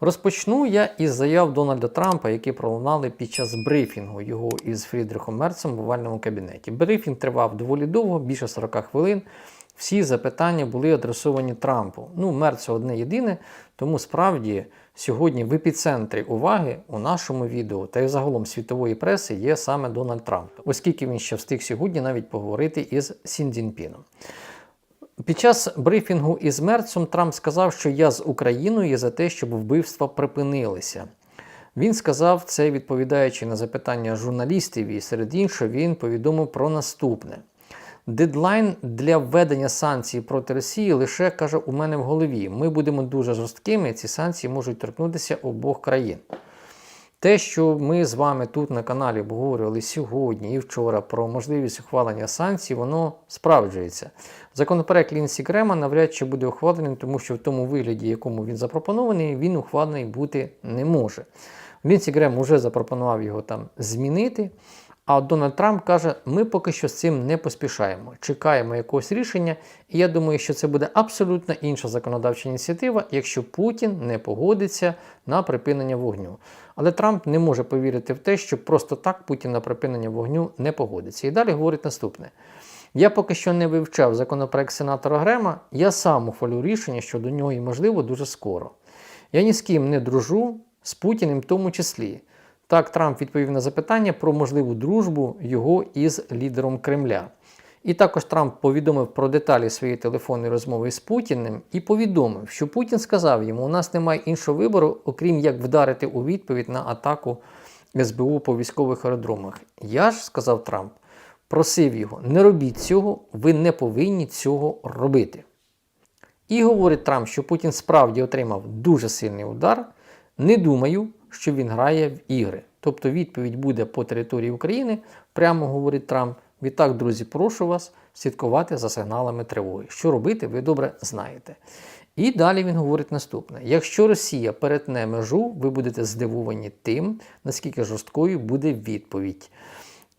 Розпочну я із заяв Дональда Трампа, які пролунали під час брифінгу його із Фрідрихом Мерцем в овальному кабінеті. Брифінг тривав доволі довго, більше 40 хвилин. Всі запитання були адресовані Трампу. Ну, Мерцу одне єдине, тому справді сьогодні в епіцентрі уваги у нашому відео та й загалом світової преси є саме Дональд Трамп, оскільки він ще встиг сьогодні навіть поговорити із Сіндзінпіном. Під час брифінгу із Мерцем Трамп сказав, що я з Україною за те, щоб вбивства припинилися. Він сказав це, відповідаючи на запитання журналістів, і серед іншого він повідомив про наступне. Дедлайн для введення санкцій проти Росії лише каже у мене в голові. Ми будемо дуже жорсткими. Ці санкції можуть торкнутися обох країн. Те, що ми з вами тут на каналі обговорювали сьогодні і вчора про можливість ухвалення санкцій, воно справджується. Законопроект Лінсі Крема навряд чи буде ухвалений, тому що в тому вигляді, якому він запропонований, він ухвалений бути не може. Лінсі Грем вже запропонував його там змінити. А Дональд Трамп каже, ми поки що з цим не поспішаємо, чекаємо якогось рішення, і я думаю, що це буде абсолютно інша законодавча ініціатива, якщо Путін не погодиться на припинення вогню. Але Трамп не може повірити в те, що просто так Путін на припинення вогню не погодиться. І далі говорить наступне: я поки що не вивчав законопроект сенатора Грема, я сам ухвалю рішення щодо нього і, можливо, дуже скоро. Я ні з ким не дружу, з Путіним в тому числі. Так, Трамп відповів на запитання про можливу дружбу його із лідером Кремля. І також Трамп повідомив про деталі своєї телефонної розмови з Путіним і повідомив, що Путін сказав йому, у нас немає іншого вибору, окрім як вдарити у відповідь на атаку СБУ по військових аеродромах. Я ж, сказав Трамп, просив його, не робіть цього, ви не повинні цього робити. І говорить Трамп, що Путін справді отримав дуже сильний удар. Не думаю, що він грає в ігри. Тобто відповідь буде по території України, прямо говорить Трамп. Відтак, друзі, прошу вас слідкувати за сигналами тривоги. Що робити, ви добре знаєте. І далі він говорить наступне: якщо Росія перетне межу, ви будете здивовані тим, наскільки жорсткою буде відповідь.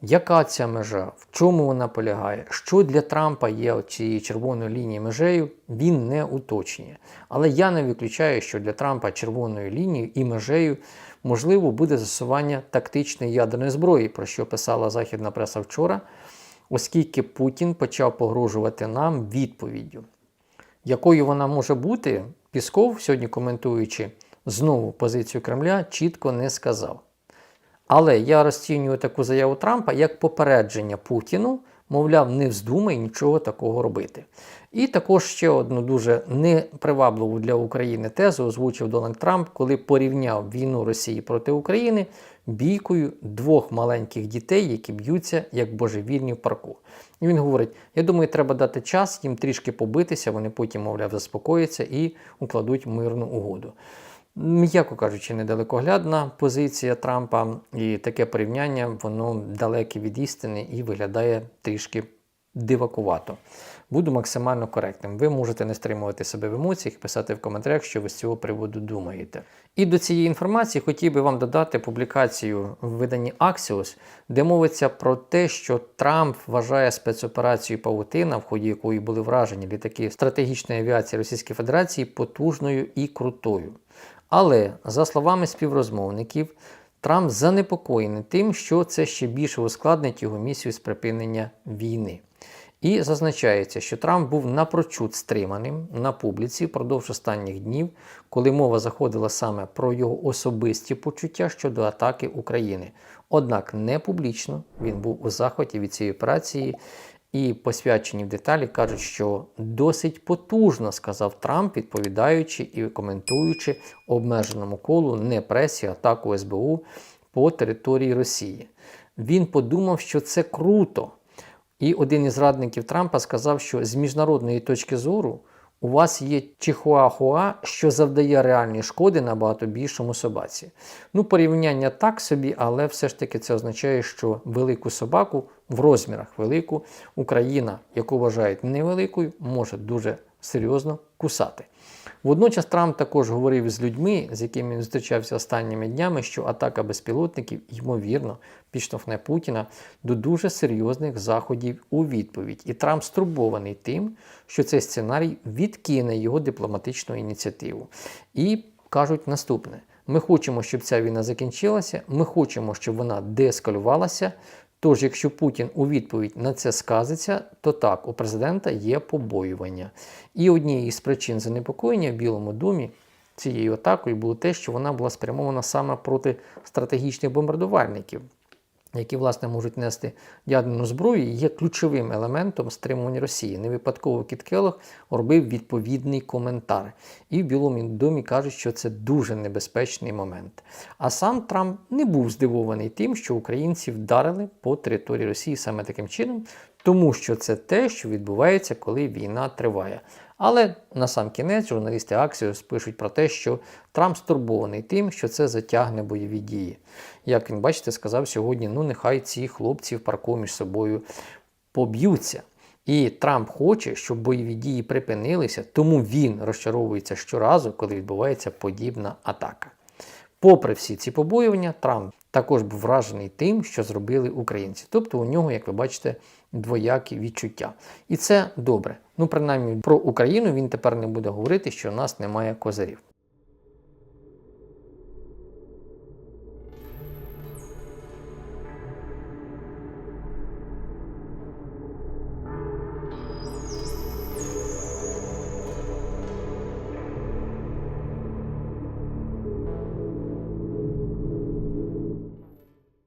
Яка ця межа? В чому вона полягає? Що для Трампа є цією червоною лінією межею, він не уточнює. Але я не виключаю, що для Трампа червоною лінією і межею можливо буде застосування тактичної ядерної зброї, про що писала західна преса вчора, оскільки Путін почав погрожувати нам відповіддю. Якою вона може бути, Пісков, сьогодні коментуючи знову позицію Кремля, чітко не сказав. Але я розцінюю таку заяву Трампа як попередження Путіну, мовляв, не вздумай нічого такого робити. І також ще одну дуже непривабливу для України тезу озвучив Дональд Трамп, коли порівняв війну Росії проти України бійкою двох маленьких дітей, які б'ються як божевільні в парку. І він говорить: я думаю, треба дати час їм трішки побитися, вони потім, мовляв, заспокояться і укладуть мирну угоду. М'яко кажучи, недалекоглядна позиція Трампа, і таке порівняння воно далеке від істини і виглядає трішки дивакувато. Буду максимально коректним. Ви можете не стримувати себе в емоціях писати в коментарях, що ви з цього приводу думаєте. І до цієї інформації хотів би вам додати публікацію в виданні Axios, де мовиться про те, що Трамп вважає спецоперацію Павутина, в ході якої були вражені літаки стратегічної авіації Російської Федерації, потужною і крутою. Але, за словами співрозмовників, Трамп занепокоєний тим, що це ще більше ускладнить його місію з припинення війни. І зазначається, що Трамп був напрочуд стриманим на публіці впродовж останніх днів, коли мова заходила саме про його особисті почуття щодо атаки України. Однак не публічно він був у захваті від цієї операції. І посвячені в деталі кажуть, що досить потужно сказав Трамп, відповідаючи і коментуючи обмеженому колу не пресі атаку СБУ по території Росії. Він подумав, що це круто. І один із радників Трампа сказав, що з міжнародної точки зору у вас є чихуахуа, що завдає реальні шкоди набагато більшому собаці. Ну, порівняння так собі, але все ж таки це означає, що велику собаку в розмірах велику Україна, яку вважають невеликою, може дуже серйозно кусати. Водночас Трамп також говорив з людьми, з якими він зустрічався останніми днями, що атака безпілотників, ймовірно, підштовхне Путіна до дуже серйозних заходів у відповідь. І Трамп стурбований тим, що цей сценарій відкине його дипломатичну ініціативу. І кажуть наступне: ми хочемо, щоб ця війна закінчилася, ми хочемо, щоб вона деескалювалася. Тож, якщо Путін у відповідь на це сказиться, то так, у президента є побоювання. І однією з причин занепокоєння в Білому домі цією атакою було те, що вона була спрямована саме проти стратегічних бомбардувальників, які власне можуть нести ядерну зброю, є ключовим елементом стримування Росії. Не випадково Кіт Келлог робив відповідний коментар. І в Білому домі кажуть, що це дуже небезпечний момент. А сам Трамп не був здивований тим, що українці вдарили по території Росії саме таким чином, тому що це те, що відбувається, коли війна триває. Але на сам кінець журналісти Axios пишуть про те, що Трамп стурбований тим, що це затягне бойові дії. Як він, бачите, сказав сьогодні: ну нехай ці хлопці в парку між собою поб'ються. І Трамп хоче, щоб бойові дії припинилися, тому він розчаровується щоразу, коли відбувається подібна атака. Попри всі ці побоювання, Трамп також був вражений тим, що зробили українці. Тобто у нього, як ви бачите, двоякі відчуття. І це добре. Ну, принаймні, про Україну він тепер не буде говорити, що у нас немає козирів.